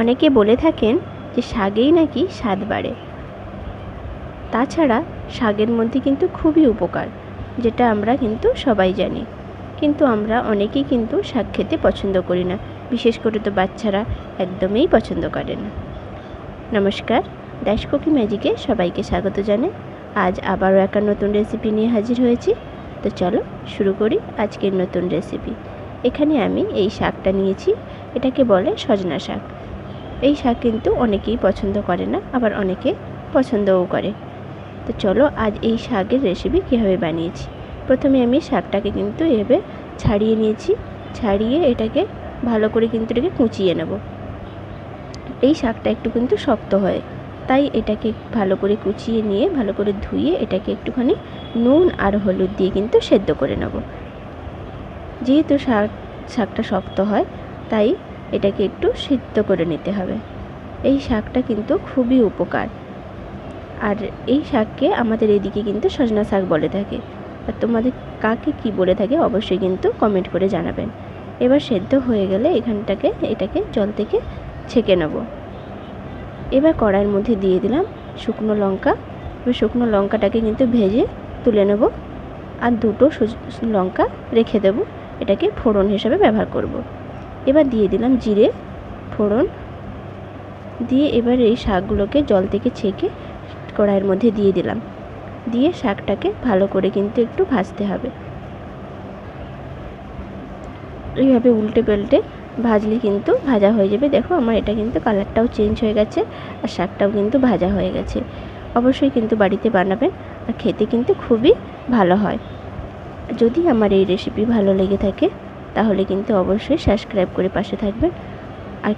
অনেকে বলে থাকেন যে শাগেই নাকি স্বাদ বাড়ে। তাছাড়া শাকের মধ্যে কিন্তু খুবই উপকার, যেটা আমরা কিন্তু সবাই জানি। কিন্তু আমরা অনেকেই কিন্তু শাক খেতে পছন্দ করি না। বিশেষ করে তো বাচ্চারা একদমই পছন্দ করে না। নমস্কার ড্যাশ কুকি ম্যাজিকে সবাইকে স্বাগত জানাই। আজ আবারও একটা নতুন রেসিপি নিয়ে হাজির হয়েছি। তো চলো শুরু করি আজকের নতুন রেসিপি এখানে আমি এই শাকটা নিয়েছি। এটাকে বলে সজনা শাক। এই শাক কিন্তু অনেকেই পছন্দ করে না, আবার অনেকে পছন্দও করে। তো চলো আজ এই শাকের রেসিপি কীভাবে বানিয়েছি? প্রথমে আমি শাকটাকে কিন্তু এভাবে ছাড়িয়ে নিয়েছি, ছাড়িয়ে এটাকে ভালো করে কিন্তু এটাকে কুচিয়ে নেব। এই শাকটা একটু কিন্তু শক্ত হয়, তাই এটাকে ভালো করে কুচিয়ে নিয়ে, ভালো করে ধুয়ে এটাকে একটুখানি নুন আর হলুদ দিয়ে কিন্তু সেদ্ধ করে নেব। যেহেতু শাক, শাকটা শক্ত হয়, তাই এটাকে একটু সিদ্ধ করে নিতে হবে। এই শাকটা কিন্তু খুবই উপকার। আর এই শাককে আমাদের এদিকে কিন্তু সজনা শাক বলে থাকে। আর তোমাদের কাকে কি বলে থাকে অবশ্যই কিন্তু কমেন্ট করে জানাবেন। এবার সেদ্ধ হয়ে গেলে এখানটাকে, এটাকে জল থেকে ছেঁকে নেব। এবার কড়াইয়ের মধ্যে দিয়ে দিলাম শুকনো লঙ্কা। এবার শুকনো লঙ্কাটাকে কিন্তু ভেজে তুলে নেব। আর দুটো লঙ্কা রেখে দেব। এটাকে ফোড়ন হিসাবে ব্যবহার করব। এবার দিয়ে দিলাম জিরে ফোড়ন। দিয়ে এবার এই শাকগুলোকে জল থেকে ছেঁকে কড়াইয়ের মধ্যে দিয়ে দিলাম। দিয়ে শাকটাকে ভালো করে কিন্তু একটু ভাজতে হবে। এইভাবে উল্টে পাল্টে ভাজলে কিন্তু ভাজা হয়ে যাবে। দেখো আমার এটা কিন্তু কালারটাও চেঞ্জ হয়ে গেছে আর শাকটাও কিন্তু ভাজা হয়ে গেছে। অবশ্যই কিন্তু বাড়িতে বানাবেন আর খেতে কিন্তু খুবই ভালো হয়। যদি আমার এই রেসিপি ভালো লেগে থাকে তাহলে কিন্তু অবশ্যই সাবস্ক্রাইব করে পাশে থাকবেন।